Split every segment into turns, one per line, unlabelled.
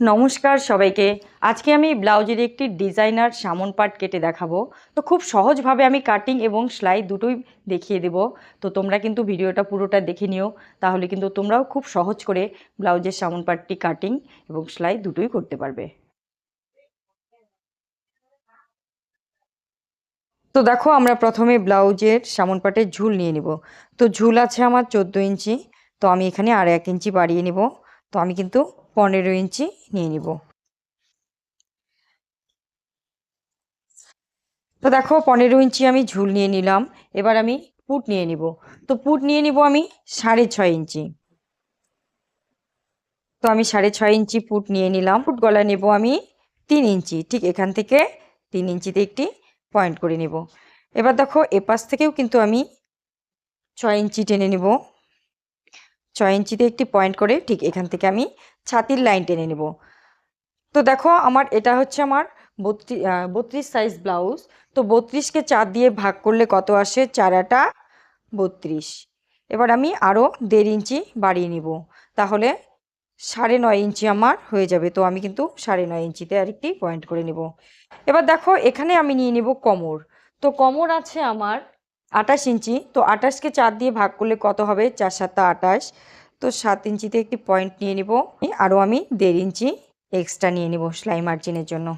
নমস্কার সবাইকে। আজকে আমি ব্লাউজের একটি ডিজাইনার সামন পাট কেটে দেখাবো। তো খুব সহজভাবে আমি কাটিং এবং সেলাই দুটোই দেখিয়ে দেব। তো তোমরা কিন্তু ভিডিওটা পুরোটা দেখে নিও। তাহলে কিন্তু তোমরাও খুব সহজ করে ব্লাউজের সামন পাটটি কাটিং এবং সেলাই দুটোই করতে পারবে। তো দেখো, আমরা প্রথমে ব্লাউজের সামন পাটের ঝুল নিয়ে নিব। তো ঝুল আছে আমার চোদ্দ ইঞ্চি। তো আমি এখানে আর এক ইঞ্চি বাড়িয়ে নিব। তো আমি কিন্তু পনেরো ইঞ্চি নিয়ে নিব। তো দেখো, পনেরো ইঞ্চি আমি ঝুল নিয়ে নিলাম, এবার আমি পুট নিয়ে নিব। তো পুট নিয়ে নিব আমি সাড়ে ছয় ইঞ্চি। তো আমি সাড়ে ছয় ইঞ্চি পুট নিয়ে নিলাম। পুট গলা নেব আমি তিন ইঞ্চি, ঠিক এখান থেকে তিন ইঞ্চিতে একটি পয়েন্ট করে নেব। এবার দেখো, এপাশ থেকেও কিন্তু আমি ছয় ইঞ্চি টেনে নেব। ছয় ইঞ্চিতে একটি পয়েন্ট করে ঠিক এখান থেকে আমি ছাতির লাইন টেনে নেব। তো দেখো আমার এটা হচ্ছে আমার বত্রিশ বত্রিশ সাইজ ব্লাউজ তো বত্রিশকে চার দিয়ে ভাগ করলে কত আসে? চারাটা বত্রিশ। এবার আমি আরও দেড় ইঞ্চি বাড়িয়ে নিব। তাহলে সাড়ে নয় ইঞ্চি আমার হয়ে যাবে, তো আমি কিন্তু সাড়ে নয় ইঞ্চিতে আরেকটি পয়েন্ট করে নেব। এবার দেখো এখানে আমি নিয়ে নিব কোমর। তো কোমর আছে আমার আটাশ ইঞ্চি, তো আটাশকে চার দিয়ে ভাগ করলে কত হবে? চার সাতটা আটাশ তো সাত ইঞ্চিতে একটি পয়েন্ট নিয়ে নিব। আরও আমি দেড় ইঞ্চি এক্সট্রা নিয়ে নিব সেলাই মার্জিনের জন্য।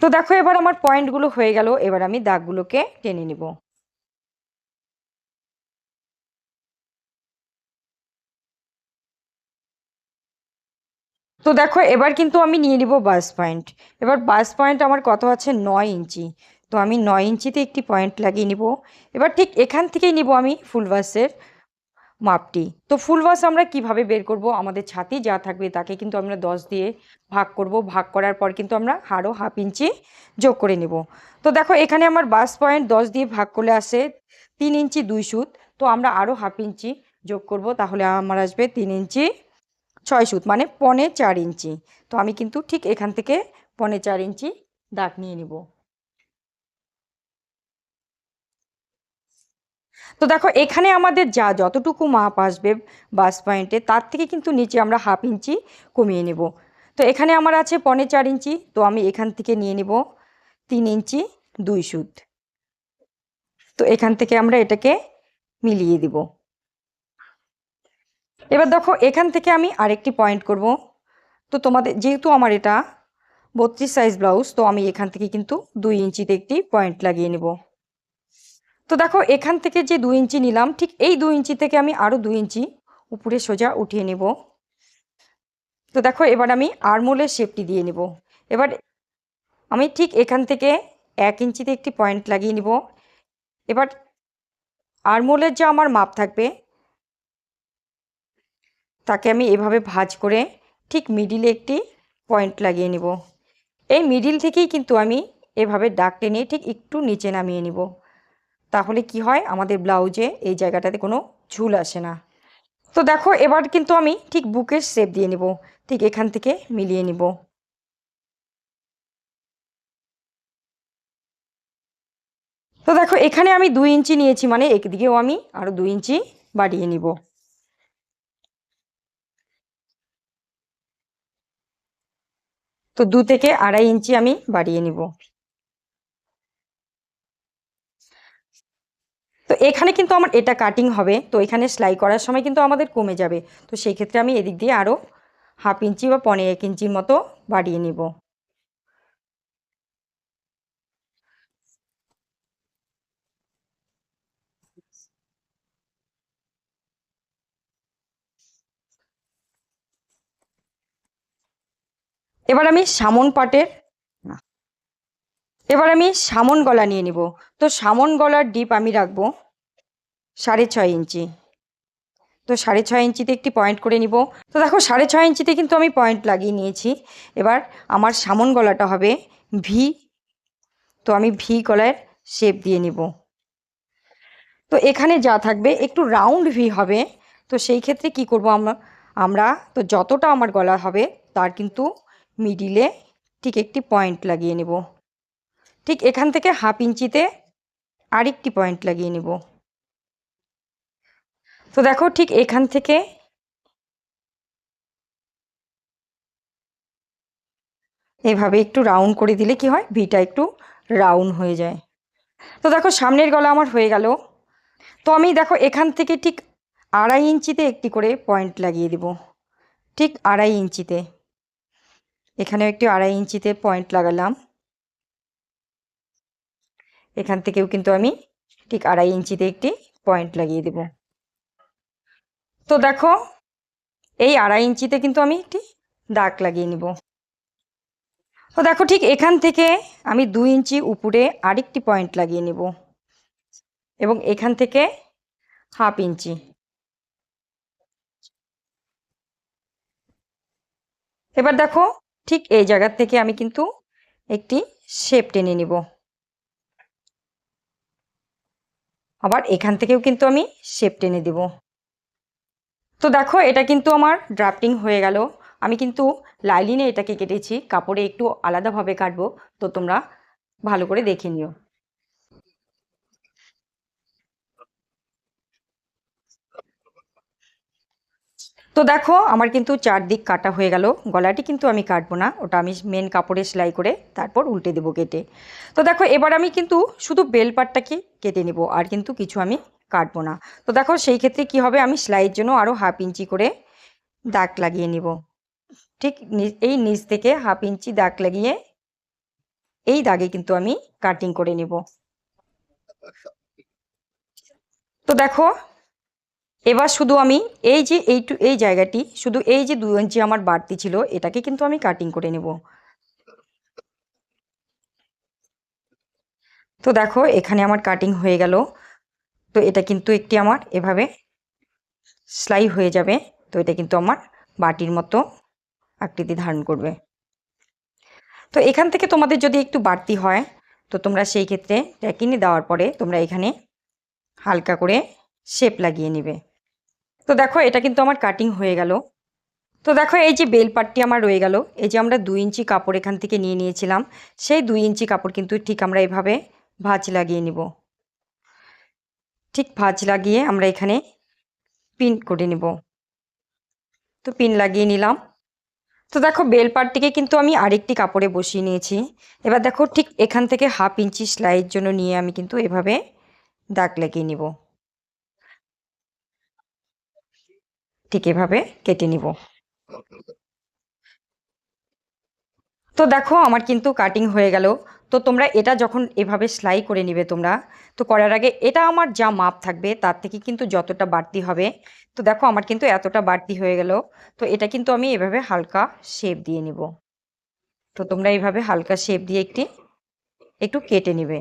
তো দেখো, এবার আমার পয়েন্টগুলো হয়ে গেল। এবার আমি দাগগুলোকে টেনে নিব। তো দেখো, এবার কিন্তু আমি নিয়ে নিব বাস পয়েন্ট এবার বাস পয়েন্ট আমার কত আছে? নয় ইঞ্চি। তো আমি নয় ইঞ্চিতে একটি পয়েন্ট লাগিয়ে নিব। এবার ঠিক এখান থেকেই নিব আমি ফুল বাসের মাপটি। তো ফুল বাস আমরা কীভাবে বের করব? আমাদের ছাতি যা থাকবে তাকে কিন্তু আমরা দশ দিয়ে ভাগ করব। ভাগ করার পর কিন্তু আমরা আরও হাফ ইঞ্চি যোগ করে নেব। তো দেখো এখানে আমার বাস পয়েন্ট দশ দিয়ে ভাগ করলে আসে তিন ইঞ্চি দুই সুত। তো আমরা আরও হাফ ইঞ্চি যোগ করব তাহলে আমার আসবে তিন ইঞ্চি ছয় সুত মানে পনে চার ইঞ্চি। তো আমি কিন্তু ঠিক এখান থেকে পনে চার ইঞ্চি দাগ নিয়ে নিব। তো দেখো, এখানে আমাদের যা যতটুকু মাপ আসবে বাস পয়েন্টে তার থেকে কিন্তু নিচে আমরা হাফ ইঞ্চি কমিয়ে নেব। তো এখানে আমার আছে পনে চার ইঞ্চি তো আমি এখান থেকে নিয়ে নেব তিন ইঞ্চি দুই সুদ তো এখান থেকে আমরা এটাকে মিলিয়ে দিব। এবার দেখো, এখান থেকে আমি আরেকটি পয়েন্ট করব। তো তোমাদের, যেহেতু আমার এটা বত্রিশ সাইজ ব্লাউজ তো আমি এখান থেকে কিন্তু দুই ইঞ্চিতে একটি পয়েন্ট লাগিয়ে নেব। তো দেখো, এখান থেকে যে দুই ইঞ্চি নিলাম, ঠিক এই দুই ইঞ্চি থেকে আমি আরও দুই ইঞ্চি উপরে সোজা উঠিয়ে নেব। তো দেখো, এবার আমি আরমোলের শেপটি দিয়ে নেব। এবার আমি ঠিক এখান থেকে এক ইঞ্চিতে একটি পয়েন্ট লাগিয়ে নিব। এবার আরমোলের যে আমার মাপ থাকবে, তাকে আমি এভাবে ভাজ করে ঠিক মিডিলে একটি পয়েন্ট লাগিয়ে নিব। এই মিডিল থেকেই কিন্তু আমি এভাবে ডাক টেনে ঠিক একটু নিচে নামিয়ে নিব। তাহলে কি হয়? আমাদের ব্লাউজে এই জায়গাটাতে কোনো ঝুল আসে না। তো দেখো, এবার কিন্তু আমি ঠিক বুকের শেপ দিয়ে নিব। ঠিক এখান থেকে মিলিয়ে নিব। তো দেখো, এখানে আমি দুই ইঞ্চি নিয়েছি মানে একদিকেও আমি আরও দুই ইঞ্চি বাড়িয়ে নিব। তো দু থেকে আড়াই ইঞ্চি আমি বাড়িয়ে নিব। তো এখানে কিন্তু আমার এটা কাটিং হবে। তো এখানে সেলাই করার সময় কিন্তু আমাদের কমে যাবে। তো সেই ক্ষেত্রে আমি এদিক দিয়ে আরও হাফ ইঞ্চি বা পনেরো এক ইঞ্চির মতো বাড়িয়ে নিব। এবার আমি সামন পাটের এবার আমি সামন গলা নিয়ে নিব। তো সামন গলার ডিপ আমি রাখব সাড়ে ছয় ইঞ্চি। তো সাড়ে ছয় ইঞ্চিতে একটি পয়েন্ট করে নিব। তো দেখো সাড়ে ছয় ইঞ্চিতে কিন্তু আমি পয়েন্ট লাগিয়ে নিয়েছি। এবার আমার সামন গলাটা হবে ভি তো আমি ভি গলার শেপ দিয়ে নিব। তো এখানে যা থাকবে একটু রাউন্ড ভি হবে। তো সেই ক্ষেত্রে কি করব আমরা আমরা, তো যতটা আমার গলা হবে তার কিন্তু মিডিলে ঠিক একটি পয়েন্ট লাগিয়ে নেব। ঠিক এখান থেকে হাফ ইঞ্চিতে আরেকটি পয়েন্ট লাগিয়ে নেব। তো দেখো ঠিক এখান থেকে এভাবে একটু রাউন্ড করে দিলে কি হয়? ভিটা একটু রাউন্ড হয়ে যায়। তো দেখো সামনের গলা আমার হয়ে গেল। তো আমি দেখো এখান থেকে ঠিক আড়াই ইঞ্চিতে একটি করে পয়েন্ট লাগিয়ে দেব। ঠিক আড়াই ইঞ্চিতে। এখানেও একটি আড়াই ইঞ্চিতে পয়েন্ট লাগালাম। এখান থেকেও কিন্তু আমি ঠিক আড়াই ইঞ্চিতে একটি পয়েন্ট লাগিয়ে দেব। তো দেখো, এই আড়াই ইঞ্চিতে কিন্তু আমি একটি দাগ লাগিয়ে নিব। তো দেখো ঠিক এখান থেকে আমি দুই ইঞ্চি উপরে আরেকটি পয়েন্ট লাগিয়ে নেব এবং এখান থেকে হাফ ইঞ্চি। এবার দেখো ঠিক এই জায়গার থেকে আমি কিন্তু একটি শেপ টেনে নিব। আবার এখান থেকেও কিন্তু আমি শেপ টেনে দেব। তো দেখো, এটা কিন্তু আমার ড্রাফটিং হয়ে গেল। আমি কিন্তু লাইলিনে এটাকে কেটেছি, কাপড়ে একটু আলাদাভাবে কাটবো, তো তোমরা ভালো করে দেখে নিও। তো দেখো, আমার কিন্তু চারদিক কাটা হয়ে গেল। গলাটি কিন্তু আমি কাটবো না, ওটা আমি মেন কাপড়ে সেলাই করে তারপর উল্টে দেবো কেটে। তো দেখো, এবার আমি কিন্তু শুধু বেল পাটটাকে কেটে নেব, আর কিন্তু কিছু আমি কাটবো না। তো দেখো, সেই ক্ষেত্রে কি হবে, আমি সেলাইয়ের জন্য আরও হাফ ইঞ্চি করে দাগ লাগিয়ে নিব। ঠিক এই নিচ থেকে হাফ ইঞ্চি দাগ লাগিয়ে এই দাগে কিন্তু আমি কাটিং করে নিব। তো দেখো এবার শুধু আমি এই যে এইটু এই জায়গাটি, শুধু এই যে দু ইঞ্চি আমার বাড়তি ছিল, এটাকে কিন্তু আমি কাটিং করে নেব। তো দেখো, এখানে আমার কাটিং হয়ে গেল। তো এটা কিন্তু একটি আমার এভাবে সেলাই হয়ে যাবে। তো এটা কিন্তু আমার বাটির মতো আকৃতি ধারণ করবে। তো এখান থেকে তোমাদের যদি একটু বাড়তি হয়, তো তোমরা সেই ক্ষেত্রে ট্যাকিনি দেওয়ার পরে তোমরা এখানে হালকা করে শেপ লাগিয়ে নেবে। তো দেখো, এটা কিন্তু আমার কাটিং হয়ে গেল। তো দেখো, এই যে বেল পাটটি আমার রয়ে গেল, এই যে আমরা দুই ইঞ্চি কাপড় এখান থেকে নিয়ে নিয়েছিলাম, সেই দুই ইঞ্চি কাপড় কিন্তু ঠিক আমরা এভাবে ভাঁজ লাগিয়ে নিব। ঠিক ভাঁজ লাগিয়ে আমরা এখানে পিন করে নেব। তো পিন লাগিয়ে নিলাম। তো দেখো, বেল পাটটিকে কিন্তু আমি আরেকটি কাপড়ে বসিয়ে নিয়েছি। এবার দেখো, ঠিক এখান থেকে হাফ ইঞ্চি সেলাইয়ের জন্য নিয়ে আমি কিন্তু এভাবে দাগ লাগিয়ে নিব। ঠিক এভাবে কেটে নিব। তো দেখো, আমার কিন্তু কাটিং হয়ে গেল। তো তোমরা এটা যখন এভাবে সেলাই করে নিবে তোমরা, তো করার আগে এটা আমার যা মাপ থাকবে তার থেকে কিন্তু যতটা বাড়তি হবে। তো দেখো, আমার কিন্তু এতটা বাড়তি হয়ে গেল। তো এটা কিন্তু আমি এভাবে হালকা শেপ দিয়ে নিব। তো তোমরা এইভাবে হালকা শেপ দিয়ে একটি, একটু কেটে নিবে।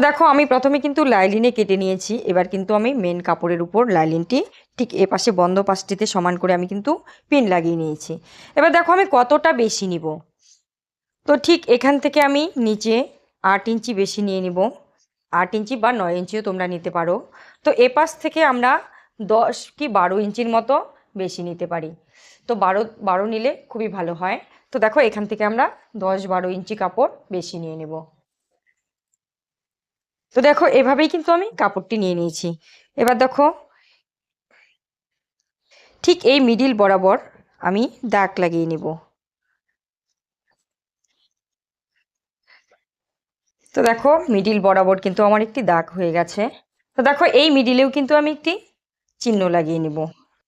দেখো, আমি প্রথমে কিন্তু লাইলিনে কেটে নিয়েছি। এবার কিন্তু আমি মেন কাপড়ের উপর লাইলিনটি ঠিক এ পাশে বন্ধ পাশটিতে সমান করে আমি কিন্তু পিন লাগিয়ে নিয়েছি। এবার দেখো, আমি কতটা বেশি নিব? তো ঠিক এখান থেকে আমি নিচে আট ইঞ্চি বেশি নিয়ে নিব। আট ইঞ্চি বা নয় ইঞ্চিও তোমরা নিতে পারো। তো এ পাশ থেকে আমরা দশ কি বারো ইঞ্চির মতো বেশি নিতে পারি। তো বারো বারো নিলে খুবই ভালো হয়। তো দেখো, এখান থেকে আমরা দশ বারো ইঞ্চি কাপড় বেশি নিয়ে নেব। তো দেখো, এভাবেই কিন্তু আমি কাপড়টি নিয়ে নিয়েছি। এবার দেখো, ঠিক এই মিডিল বরাবর আমি দাগ লাগিয়ে নেব। তো দেখো মিডিল বরাবর কিন্তু আমার একটি দাগ হয়ে গেছে। তো দেখো, এই মিডিলেও কিন্তু আমি একটি চিহ্ন লাগিয়ে নিব।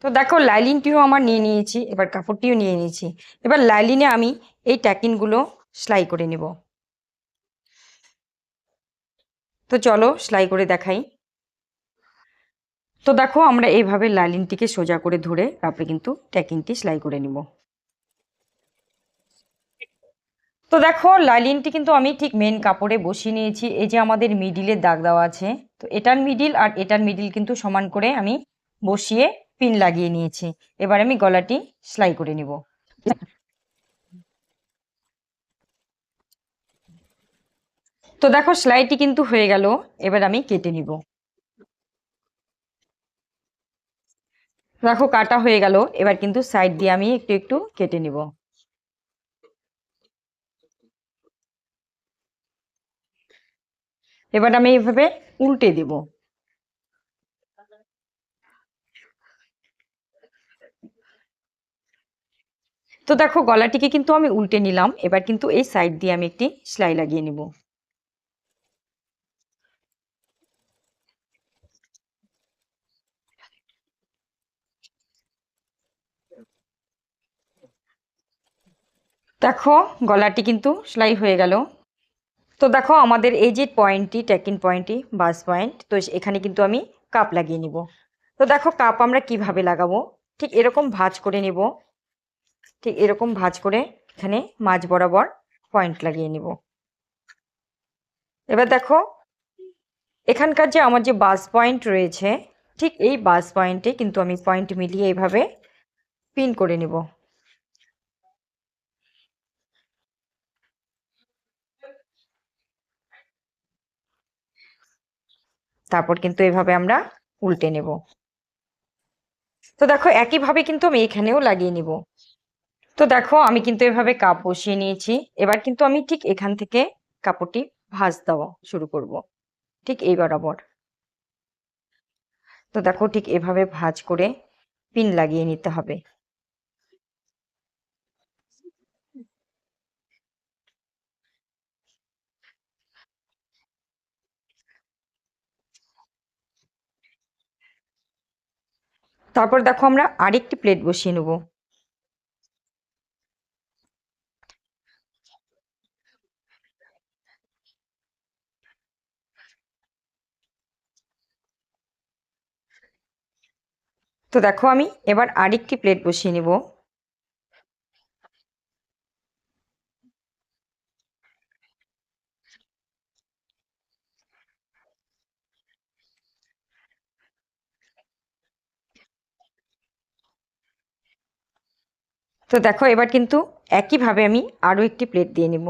তো দেখো, লাইলিনটিও আমার নিয়ে নিয়েছি, এবার কাপড়টিও নিয়ে নিয়েছি। এবার লাইলিনে আমি এই ট্যাকিনগুলো সেলাই করে নেব। তো চলো সেলাই করে দেখাই। তো দেখো আমরা এইভাবে লাইলিনটিকে সোজা করে ধরে তারপরে কিন্তু ট্যাকিংটি সেলাই করে নিব। তো দেখো লাইলিনটি কিন্তু আমি ঠিক মেন কাপড়ে বসিয়ে নিয়েছি। এই যে আমাদের মিডিলের দাগ দেওয়া আছে, তো এটার মিডিল আর এটার মিডিল কিন্তু সমান করে আমি বসিয়ে পিন লাগিয়ে নিয়েছি। এবার আমি গলাটি সেলাই করে নিব। তো দেখো, সেলাইটি কিন্তু হয়ে গেল। এবার আমি কেটে নিব। দেখো, কাটা হয়ে গেল। এবার কিন্তু সাইড দিয়ে আমি একটু একটু কেটে নিব। এবার আমি এইভাবে উল্টে দেব। তো দেখো, গলাটিকে কিন্তু আমি উল্টে নিলাম। এবার কিন্তু এই সাইড দিয়ে আমি একটি সেলাই লাগিয়ে নিব। দেখো, গলাটি কিন্তু সেলাই হয়ে গেল। তো দেখো, আমাদের এই যে পয়েন্টটি টেকিং পয়েন্টটি বাস পয়েন্ট তো এখানে কিন্তু আমি কাপ লাগিয়ে নিব। তো দেখো কাপ আমরা কীভাবে লাগাবো? ঠিক এরকম ভাঁজ করে নিব। ঠিক এরকম ভাঁজ করে এখানে মাঝ বরাবর পয়েন্ট লাগিয়ে নিব। এবার দেখো, এখানকার যে আমার যে বাস পয়েন্ট রয়েছে, ঠিক এই বাস পয়েন্টে কিন্তু আমি পয়েন্ট মিলিয়ে এইভাবে পিন করে নিব। তারপর কিন্তু এভাবে আমরা উল্টে নেব। তো দেখো, একইভাবে কিন্তু আমি এখানেও লাগিয়ে নিব। তো দেখো, আমি কিন্তু এভাবে কাপ বসিয়ে নিয়েছি। এবার কিন্তু আমি ঠিক এখান থেকে কাপড়টি ভাঁজ দেওয়া শুরু করব, ঠিক এই বরাবর। তো দেখো, ঠিক এভাবে ভাঁজ করে পিন লাগিয়ে নিতে হবে। তারপর দেখো আমরা আরেকটি প্লেট বসিয়ে নেব। তো দেখো আমি এবার আরেকটি প্লেট বসিয়ে নেব। তো দেখো, এবার কিন্তু একইভাবে আমি আরও একটি প্লেট দিয়ে নেব।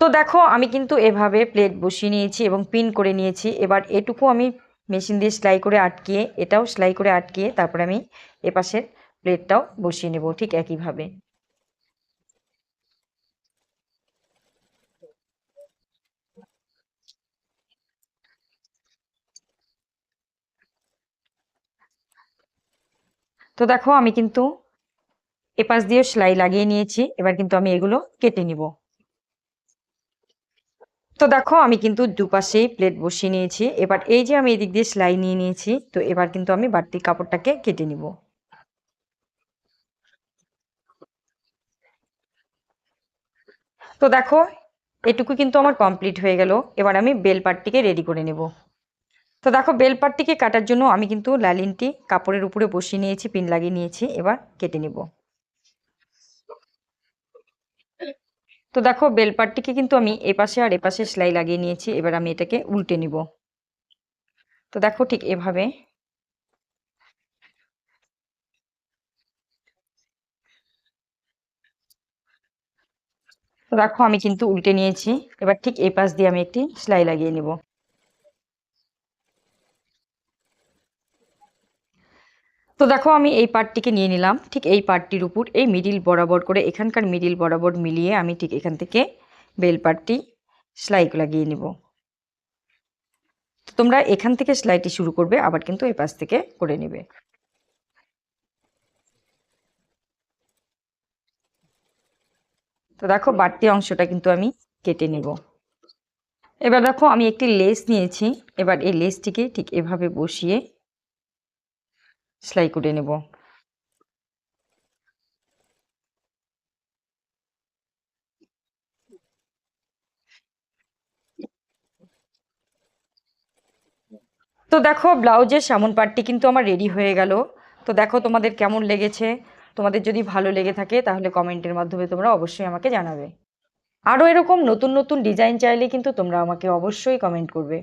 তো দেখো, আমি কিন্তু এভাবে প্লেট বসিয়ে নিয়েছি এবং পিন করে নিয়েছি। এবার এটুকু আমি মেশিন দিয়ে সেলাই করে আটকিয়ে, এটাও সেলাই করে আটকিয়ে তারপরে আমি এপাশের প্লেটটাও বসিয়ে নেব ঠিক একইভাবে। তো দেখো, আমি কিন্তু এপাশ দিয়ে সেলাই লাগিয়ে নিয়েছি। এবার কিন্তু আমি এগুলো কেটে নিব। তো দেখো, আমি কিন্তু দুপাশেই প্লেট বসিয়ে নিয়েছি। এবার এই যে আমি এদিক দিয়ে সেলাই নিয়ে নিয়েছি, তো এবার কিন্তু আমি বাড়তি কাপড়টাকে কেটে নিব। তো দেখো, এটুকু কিন্তু আমার কমপ্লিট হয়ে গেল। এবার আমি বেল পাটটিকে রেডি করে নেব। তো দেখো, বেল পাটটিকে কাটার জন্য আমি কিন্তু লালিনটি কাপড়ের উপরে বসিয়ে নিয়েছি, পিন লাগিয়ে নিয়েছি, এবার কেটে নিব। তো দেখো বেলপাটটিকে কিন্তু আমি এপাশে আর এপাশে সেলাই লাগিয়ে নিয়েছি, এবার আমি এটাকে উল্টে নিব। তো দেখো, ঠিক এভাবে। তো দেখো, আমি কিন্তু উল্টে নিয়েছি, এবার ঠিক এই পাশ দিয়ে আমি একটি সেলাই লাগিয়ে নিব। তো দেখো আমি এই পার্টটিকে নিয়ে নিলাম। ঠিক এই পার্টটির উপর এই মিডিল বরাবর করে এখানকার মিডিল বরাবর মিলিয়ে আমি ঠিক এখান থেকে বেল পার্টটি সেলাই লাগিয়ে নেব। তোমরা এখান থেকে সেলাইটি শুরু করবে, আবার কিন্তু এই পাশ থেকে করে নেবে। তো দেখো বাড়তি অংশটা কিন্তু আমি কেটে নেব। এবার দেখো আমি একটি লেস নিয়েছি। এবার এই লেসটিকে ঠিক এভাবে বসিয়ে সেলাই করে নেব। তো দেখো, ব্লাউজের সামন পাটটি কিন্তু আমার রেডি হয়ে গেল। তো দেখো তোমাদের কেমন লেগেছে? তোমাদের যদি ভালো লেগে থাকে তাহলে কমেন্টের মাধ্যমে তোমরা অবশ্যই আমাকে জানাবে। আরও এরকম নতুন নতুন ডিজাইন চাইলে কিন্তু তোমরা আমাকে অবশ্যই কমেন্ট করবে।